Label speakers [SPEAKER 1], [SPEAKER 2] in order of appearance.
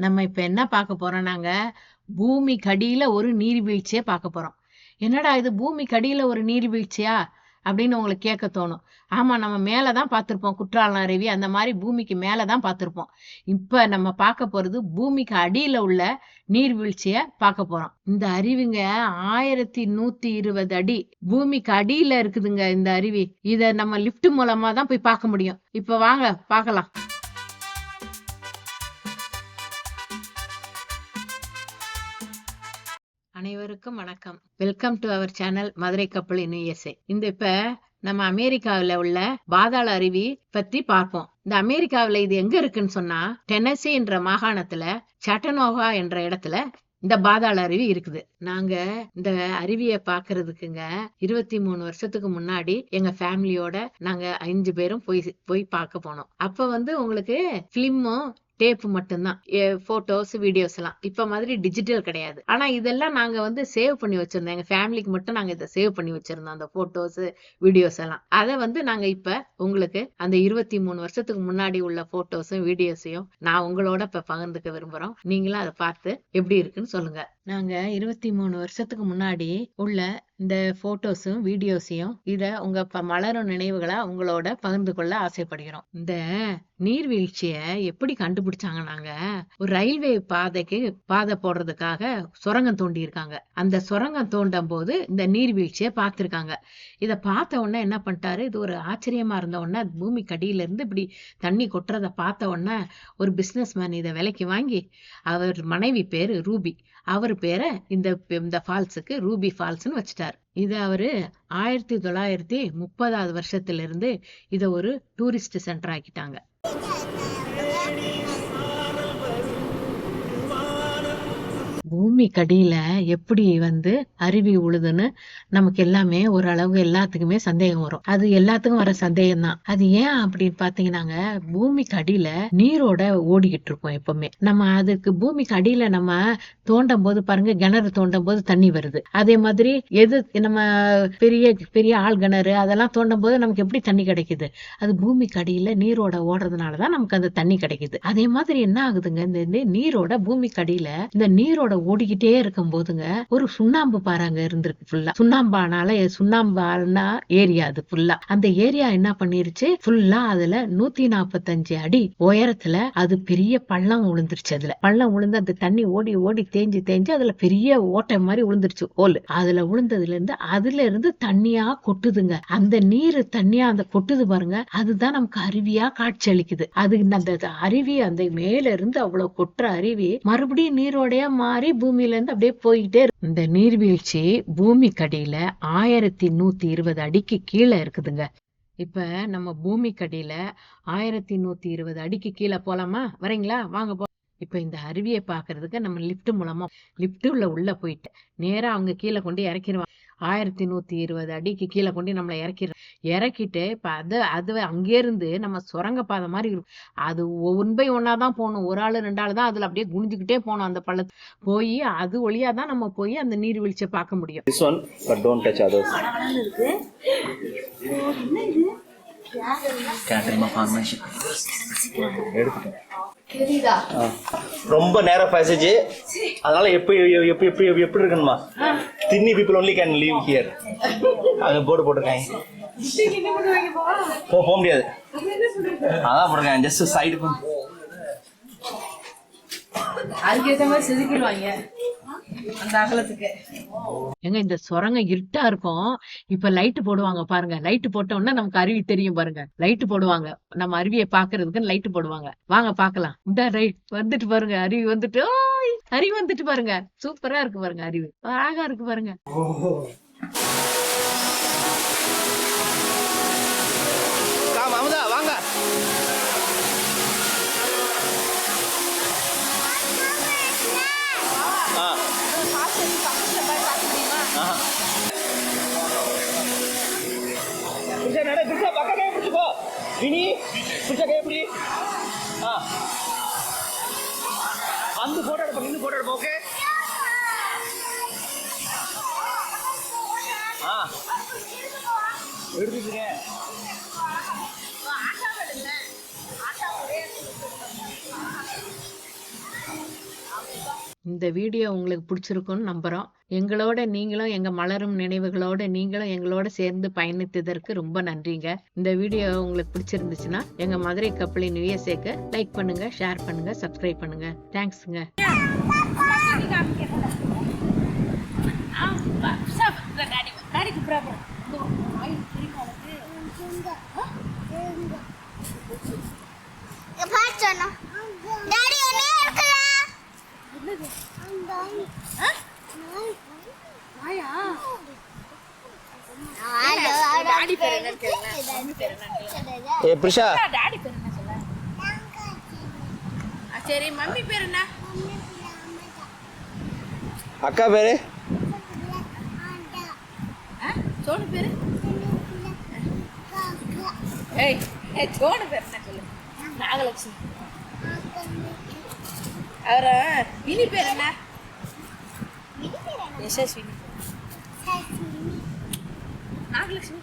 [SPEAKER 1] நம்ம இப்ப என்ன பார்க்க போறோம் நாங்க? பூமி கடியில ஒரு நீர்வீழ்ச்சியை பார்க்க போறோம். என்னடா இது? பூமி கடியில ஒரு நீர்வீழ்ச்சியா? அப்படின்னு உங்களுக்கு கேட்க தோணும். ஆமா நம்ம மேலதான் பார்த்திருப்போம். குற்றாலம் அருவி அந்த மாதிரி பூமிக்கு மேலதான் பார்த்திருப்போம். இப்ப நம்ம பார்க்க போறது பூமிக்கு அடியில உள்ள நீர்வீழ்ச்சிய பார்க்க போறோம். இந்த அருவிங்க ஆயிரத்தி நூத்தி இருபது அடி. பூமிக்கு அடியில இருக்குதுங்க இந்த அருவி. இத நம்ம லிஃப்ட் மூலமா தான் போய் பார்க்க முடியும். இப்ப வாங்க பார்க்கலாம். அனைவருக்கும் வணக்கம். Welcome to our channel Madurai கப்பல் இன் யுஎஸ்ஏ இந்த இப்ப நம்ம அமெரிக்காவுல உள்ள பாதாள அருவி பத்தி பார்ப்போம். இந்த அமெரிக்காவுல இது எங்க இருக்குன்னு சொன்னா டென்னசி என்ற மாகாணத்துல சட்டனோவா என்ற இடத்துல இந்த பாதாள அருவி இருக்குது. நாங்க இந்த அருவியை பாக்குறதுக்குங்க இருபத்தி மூணு வருஷத்துக்கு முன்னாடி எங்க ஃபேமிலியோட நாங்க அஞ்சு பேரும் போய் போய் பார்க்க போனோம். அப்ப வந்து உங்களுக்கு பிலிமும் டேப் மட்டும்தான். போட்டோஸ் வீடியோஸ் எல்லாம். இப்ப மாதிரி டிஜிட்டல் கிடையாது. ஆனா இதெல்லாம் நாங்க வந்து சேவ் பண்ணி வச்சிருந்தோம். எங்க ஃபேமிலிக்கு மட்டும் நாங்க இதை சேவ் பண்ணி வச்சிருந்தோம் அந்த போட்டோஸ் வீடியோஸ் எல்லாம். அதை வந்து நாங்க இப்ப உங்களுக்கு அந்த இருபத்தி மூணு வருஷத்துக்கு முன்னாடி உள்ள போட்டோஸும் வீடியோஸையும் நான் உங்களோட இப்ப பகிர்ந்துக்க விரும்புறோம். நீங்களும் அதை பார்த்து எப்படி இருக்குன்னு சொல்லுங்க. நாங்க இருபத்தி மூணு வருஷத்துக்கு முன்னாடி உள்ள இந்த போட்டோஸும் வீடியோஸையும் இத உங்க ப- மலரும் நினைவுகளா உங்களோட பகிர்ந்து கொள்ள ஆசைப்படுகிறோம். இந்த நீர்வீழ்ச்சிய எப்படி கண்டுபிடிச்சாங்க நாங்க? ஒரு ரயில்வே பாதைக்கு பாதை போடுறதுக்காக சுரங்கம் தோண்டி இருக்காங்க அந்த சுரங்கம் தோண்டும் போது இந்த நீர்வீழ்ச்சியை பார்த்திருக்காங்க. இத பார்த்த உடனே என்ன பண்ணிட்டாரு? இது ஒரு ஆச்சரியமா இருந்த உடனே பூமி கடியில இருந்து இப்படி தண்ணி கொட்டுறத பார்த்த உடனே ஒரு பிசினஸ் மேன் இதை விலைக்கு வாங்கி அவர் மனைவி பேரு ரூபி. அவர் பேரை இந்த இந்த ஃபால்ஸுக்கு ரூபி ஃபால்ஸ்னு வச்சுட்டார். இது அவரு ஆயிரத்தி தொள்ளாயிரத்தி முப்பதாவது வருஷத்துல இருந்து இதை ஒரு டூரிஸ்ட் சென்டர் ஆக்கிட்டாங்க பூமி கடியில எப்படி வந்து அருவி உழுதுன்னு நமக்கு எல்லாமே ஓரளவு எல்லாத்துக்குமே சந்தேகம் வரும். அது எல்லாத்துக்கும் வர சந்தேகம் தான் அது ஏன் அப்படின்னு பாத்தீங்கன்னாங்க பூமிக்கு அடியில நீரோட ஓடிக்கிட்டு இருக்கோம் எப்பவுமே. நம்ம அதுக்கு பூமிக்கு அடியில நம்ம தோண்டும் போது பாருங்க கிணறு தோண்டும் போது தண்ணி வருது. அதே மாதிரி எது நம்ம பெரிய பெரிய ஆள் கிணறு அதெல்லாம் தோண்டும் போது நமக்கு எப்படி தண்ணி கிடைக்குது? அது பூமிக்கு அடியில நீரோட ஓடுறதுனாலதான் நமக்கு அந்த தண்ணி கிடைக்குது. அதே மாதிரி என்ன ஆகுதுங்க? இந்த இந்த நீரோட பூமிக்கு அடியில இந்த நீரோட ஓடிக்கிட்டே இருக்கும் போதுங்க ஒரு சுண்ணாம்பு பாறாங்க இருந்திருக்கு ஃபுல்லா சுண்ணாம்பானால சுண்ணாம்பானா ஏரியா அது ஃபுல்லா அந்த ஏரியா என்ன பண்ணிருச்சு? ஃபுல்லா அதுல நூத்தி நாப்பத்தஞ்சு அடி உயரத்துல அது பெரிய பள்ளம் விழுந்துருச்சு அதுல. பள்ளம் விழுந்து அந்த தண்ணி ஓடி ஓடி தேஞ்சு தேஞ்சு அதுல பெரிய ஓட்டை மாதிரி விழுந்துருச்சு ஓல். அதுல விழுந்ததுல இருந்து அதுல இருந்து தண்ணியா கொட்டுதுங்க. அந்த நீர் தண்ணியா அந்த கொட்டுது பாருங்க அதுதான் நமக்கு அருவியா காட்சி அளிக்குது அது அந்த அருவி அந்த மேல இருந்து அவ்வளவு கொட்டுற அருவி மறுபடியும் நீரோடைய மாறி பூமியில இருந்து அப்படியே போய்கிட்டே இருக்கு. இந்த நீர்வீழ்ச்சி பூமி கடியில ஆயிரத்தி நூத்தி இருபது அடிக்கு கீழே இருக்குதுங்க. இப்ப நம்ம பூமி கடியில ஆயிரத்தி நூத்தி இருபது அடிக்கு கீழே போலாமா? வரீங்களா? வாங்க போ இப்ப இந்த அருவியை பாக்குறதுக்கு நம்ம லிஃப்ட் மூலமா லிஃப்ட் உள்ள உள்ள போயிட்டு நேரா அவங்க கீழே கொண்டு இறக்கிடுவாங்க ஆயிரத்தி நூத்தி இருபது அடிக்கு கீழே கொண்டு நம்மளை இறக்கிடு இறக்கிட்டு இப்ப அது அது அங்கே இருந்து நம்ம சுரங்க பாதை மாதிரி இருக்கும். அது ஒன் பை ஒன்னா தான் போகணும். ஒரு ஆளு ரெண்டு ஆளு தான் அதுல அப்படியே குனிஞ்சுக்கிட்டே போகணும் அந்த பள்ளத்து போய் அது வழியா தான் நம்ம போய் அந்த நீர்வீழ்ச்சியை பார்க்க முடியும்.
[SPEAKER 2] ரொம்ப நேர பேசேஜ் அதனால எப்படி எப்படி எப்படி எப்படி இருக்கணுமா தின்னி people only can leave here அங்க போர்டு போட்டிருக்காங்க. போ போக முடியாது. அதான் போட்டிருக்காங்க. ஜஸ்ட் சைடு
[SPEAKER 3] அதுக்கேற்ற மாதிரி செதுக்கிடுவாங்க. அந்த அகலத்துக்கு.
[SPEAKER 1] எங்க இந்த சுரங்கம் இருட்டா இருக்கும். இப்ப லைட் போடுவாங்க பாருங்க. லைட் போட்ட உடனே நமக்கு அருவி தெரியும் பாருங்க. லைட் போடுவாங்க. நம்ம அருவியை பாக்குறதுக்கு லைட் போடுவாங்க. வாங்க பாக்கலாம் இந்த ரைட் வந்துட்டு பாருங்க. அருவி வந்துட்டு ஓய், அருவி வந்துட்டு பாருங்க. சூப்பரா இருக்கு பாருங்க அருவி. அழகா இருக்கு பாருங்க.
[SPEAKER 2] இனி பிடிச்சா எப்படி ஆ. அந்த போட்டோ எடுப்போம் இன்னும் போட்டோ எடுப்போம் ஓகே
[SPEAKER 1] இந்த வீடியோ உங்களுக்கு பிடிச்சிருக்கும்னு நம்புகிறோம் எங்களோட நீங்களும் எங்கள் மலரும் நினைவுகளோட நீங்களும் எங்களோட சேர்ந்து பயணித்ததற்கு ரொம்ப நன்றிங்க. இந்த வீடியோ உங்களுக்கு பிடிச்சிருந்துச்சுன்னா எங்கள் மதுரை கப்பலின் யுஎஸ்ஏக்கு லைக் பண்ணுங்கள் ஷேர் பண்ணுங்கள் சப்ஸ்கிரைப் பண்ணுங்கள் தேங்க்ஸுங்க
[SPEAKER 3] டாடி டாடி கூப்பிடா
[SPEAKER 4] டாடி ஒன்னே இருக்குல்ல
[SPEAKER 3] டாடி பேர் என்ன கேளுங்க மம்மி பேர் என்ன கேளுங்க
[SPEAKER 2] ஏ பிரிஷா.
[SPEAKER 3] டாடி பேர் என்ன சொல்ல ஆ, சரி மம்மி பேர் என்ன
[SPEAKER 2] அக்கா பேரு
[SPEAKER 3] ஆ, சோனு பேரு? ஏய் ஏய் சோனு பேர் என்ன சொல்லு? நாகலட்சுமி. அவரை மினி பேர் என்ன? யசஸ்வினி நாகலட்சுமி.